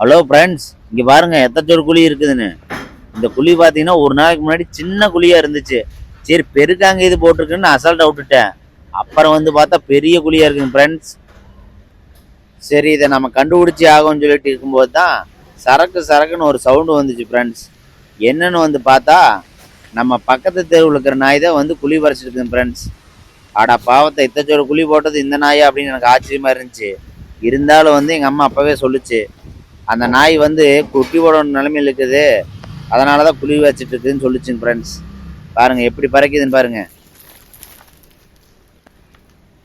Hello friends இங்கே பாருங்கள் எத்தச்சோறு குழி இருக்குதுன்னு. இந்த குழி பார்த்தீங்கன்னா ஒரு நாளைக்கு முன்னாடி சின்ன குழியாக இருந்துச்சு. சரி பெருக்காங்க இது போட்டிருக்குன்னு அசால்ட்டாக விட்டுட்டேன். அப்புறம் வந்து பார்த்தா பெரிய குழியாக இருக்குங்க ஃப்ரெண்ட்ஸ் சரி இதை நம்ம கண்டுபிடிச்சி ஆகும்னு சொல்லிட்டு இருக்கும்போது தான் சரக்கு சரக்குன்னு ஒரு சவுண்டு வந்துச்சு ஃப்ரெண்ட்ஸ் என்னன்னு வந்து பார்த்தா நம்ம பக்கத்து தெருவில் இருக்கிற நாய் தான் வந்து குழி பறிச்சிருக்குங்க ஃப்ரெண்ட்ஸ் ஆடா பாவத்தை இத்தச்சோட குழி போட்டது இந்த நாயா அப்படின்னு எனக்கு ஆச்சரியமா இருந்துச்சு. இருந்தாலும் வந்து எங்கள் அம்மா அப்பவே சொல்லுச்சு. அந்த நாய் வந்து குட்டி போட நிலைமையில் இருக்குது. அதனால தான் குழி வச்சுட்டு இருக்குதுன்னு சொல்லிச்சுங்க ஃப்ரெண்ட்ஸ் பாருங்கள் எப்படி பறக்குதுன்னு பாருங்கள்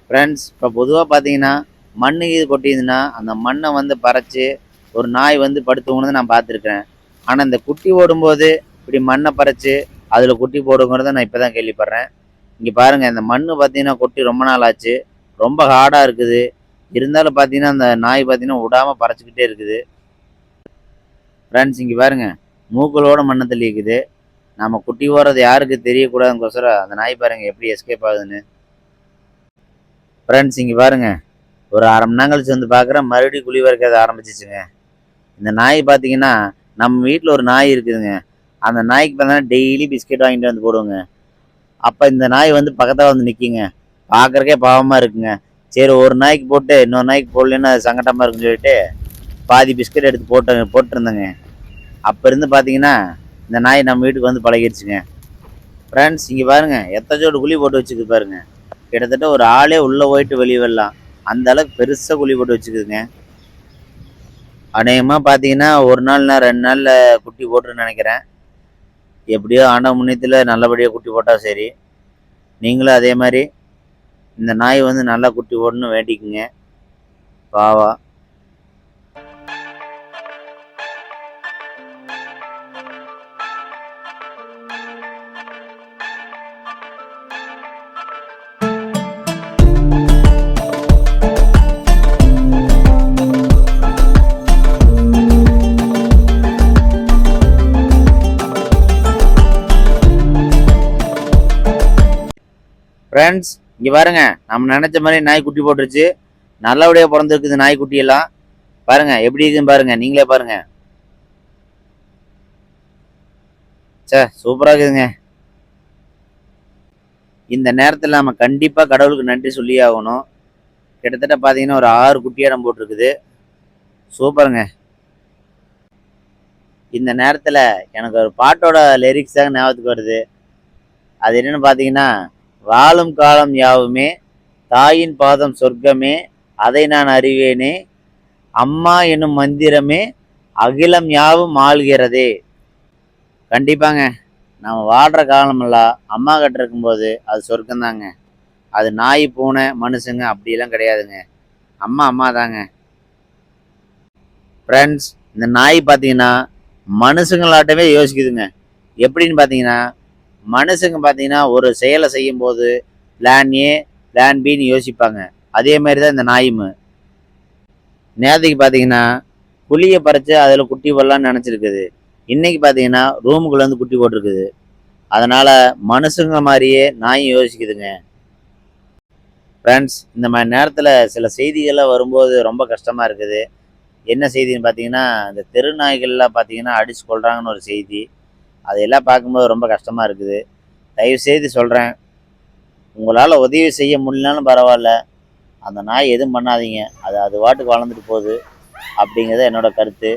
ஃப்ரெண்ட்ஸ் இப்போ பொதுவாக பார்த்தீங்கன்னா மண் இது கொட்டியதுன்னா அந்த மண்ணை வந்து பறச்சு ஒரு நாய் வந்து படுத்துவங்கன்னு நான் பார்த்துருக்கேன் ஆனால் இந்த குட்டி ஓடும்போது இப்படி மண்ணை பறைச்சு அதில் குட்டி போடுங்கிறத நான் இப்போ தான் கேள்விப்படுறேன். இங்கே பாருங்கள் இந்த மண் பார்த்தீங்கன்னா கொட்டி ரொம்ப நாள் ஆச்சு. ரொம்ப ஹார்டாக இருக்குது. இருந்தாலும் பார்த்தீங்கன்னா அந்த நாய் பார்த்தீங்கன்னா விடாமல் பறச்சிக்கிட்டே இருக்குது. ஃப்ரெண்ட்ஸ் இங்கே பாருங்க. மூக்களோட மண்ணை தள்ளி இருக்குது நம்ம குட்டி ஓடுறது யாருக்கு தெரியக்கூடாதுங்கோசரம் அந்த நாய் பாருங்க எப்படி எஸ்கேப் ஆகுதுன்னு. ஃப்ரெண்ட்ஸ் இங்கே பாருங்க. ஒரு அரை மணி நேரம் கழிச்சு வந்து பார்க்குறேன் மறுபடியும் குழி வரைக்காத ஆரம்பிச்சிச்சுங்க. இந்த நாய் பார்த்தீங்கன்னா நம்ம வீட்டில் ஒரு நாய் இருக்குதுங்க. அந்த நாய்க்கு பார்த்தீங்கன்னா டெய்லி பிஸ்கெட் வாங்கிட்டு வந்து போடுவோங்க. அப்போ இந்த நாய் வந்து பக்கத்தில் வந்து நிற்கிங்க பார்க்குறக்கே பாவமாக இருக்குங்க. சரி ஒரு நாய்க்கு போட்டு இன்னொரு நாய்க்கு போடலன்னா அது சங்கட்டமாக இருக்குன்னு சொல்லிட்டு பாதி பிஸ்கெட் எடுத்து போட்டு போட்டிருந்தேங்க. அப்போ இருந்து பார்த்தீங்கன்னா இந்த நாய் நம்ம வீட்டுக்கு வந்து பழகிடுச்சுங்க. ஃப்ரெண்ட்ஸ் இங்கே பாருங்க எத்தச்சோடு குழி போட்டு வச்சுக்கு பாருங்க. கிட்டத்தட்ட ஒரு ஆளே உள்ளே போயிட்டு வெளியே வரலாம். அந்த அளவுக்கு பெருசாக குழி போட்டு வச்சுக்குதுங்க அநேகமாக பார்த்தீங்கன்னா ஒரு நாள் நான் ரெண்டு நாளில் குட்டி போட்டுன்னு நினைக்கிறேன். எப்படியோ ஆண்ட முன்னத்தில் நல்லபடியாக குட்டி போட்டால் சரி. நீங்களும் அதே மாதிரி இந்த நாய் வந்து நல்லா குட்டி போடணும்னு வேண்டிக்குங்க. பாவா ஃப்ரெண்ட்ஸ் இங்கே பாருங்க நம்ம நினச்ச மாதிரி நாய் குட்டி போட்டுருச்சு நல்லபடியாக பிறந்திருக்குது நாய் குட்டி எல்லாம் பாருங்க எப்படி இருக்குன்னு பாருங்க நீங்களே பாருங்க. சே சூப்பராக இருக்குதுங்க. இந்த நேரத்தில் நம்ம கண்டிப்பாக கடவுளுக்கு நன்றி சொல்லி ஆகணும். கிட்டத்தட்ட பார்த்தீங்கன்னா ஒரு ஆறு குட்டியாடம் போட்டிருக்குது. சூப்பருங்க. இந்த நேரத்தில் எனக்கு ஒரு பாட்டோட லிரிக்ஸ் ஞாபகத்துக்கு வருது. அது என்னென்னு பார்த்தீங்கன்னா வாழும் காலம் யாவுமே தாயின் பாதம் சொர்க்கமே அதை நான் அறிவேனே. அம்மா என்னும் மந்திரமே அகிலம் யாவும் ஆள்கிறதே. கண்டிப்பாங்க. நம்ம வாழ்கிற காலமெல்லாம் அம்மா கிட்ட இருக்கும்போது அது சொர்க்கம்தாங்க. அது நாய் பூனை மனுஷங்க அப்படிலாம் கிடையாதுங்க. அம்மா அம்மா தாங்க ஃப்ரெண்ட்ஸ் இந்த நாய் பார்த்தீங்கன்னா மனுஷங்களாட்டமே யோசிக்குதுங்க. எப்படின்னு பார்த்தீங்கன்னா மனுஷங்க பார்த்தீங்கன்னா ஒரு செயலை செய்யும்போது பிளான் ஏ பிளான் பின்னு யோசிப்பாங்க. அதே மாதிரி தான் இந்த நாயும். நேரத்துக்கு பார்த்தீங்கன்னா புளியை பறித்து அதில் குட்டி போடலான்னு நினச்சிருக்குது. இன்றைக்கி பார்த்தீங்கன்னா ரூமுக்குள்ளே வந்து குட்டி போட்டிருக்குது. அதனால் மனுஷங்க மாதிரியே நாயும் யோசிக்குதுங்க. ஃப்ரெண்ட்ஸ் இந்த மாதிரி நேரத்தில் சில செய்திகள்லாம் வரும்போது ரொம்ப கஷ்டமாக இருக்குது. என்ன செய்தின்னு பார்த்தீங்கன்னா இந்த தெரு நாய்கள்லாம் பார்த்தீங்கன்னா அடிச்சு கொள்கிறாங்கன்னு ஒரு செய்தி. அதையெல்லாம் பார்க்கும்போது ரொம்ப கஷ்டமாக இருக்குது. தயவு செய்து சொல்கிறேன் உங்களால் உதவி செய்ய முடியலனாலும் பரவாயில்ல. அந்த நாய் எதுவும் பண்ணாதீங்க. அது அது வாட்டுக்கு வளர்ந்துட்டு போகுது. அப்படிங்கிறது என்னோடய கருத்து.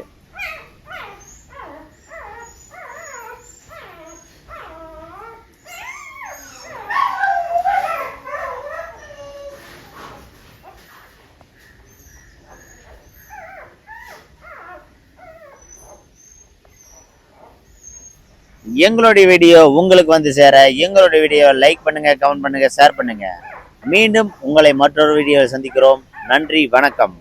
எங்களுடைய வீடியோ உங்களுக்கு வந்து சேர எங்களுடைய வீடியோ லைக் பண்ணுங்க கமெண்ட் பண்ணுங்க ஷேர் பண்ணுங்க. மீண்டும் உங்களை மற்றொரு வீடியோவில் சந்திக்கிறோம். நன்றி வணக்கம்.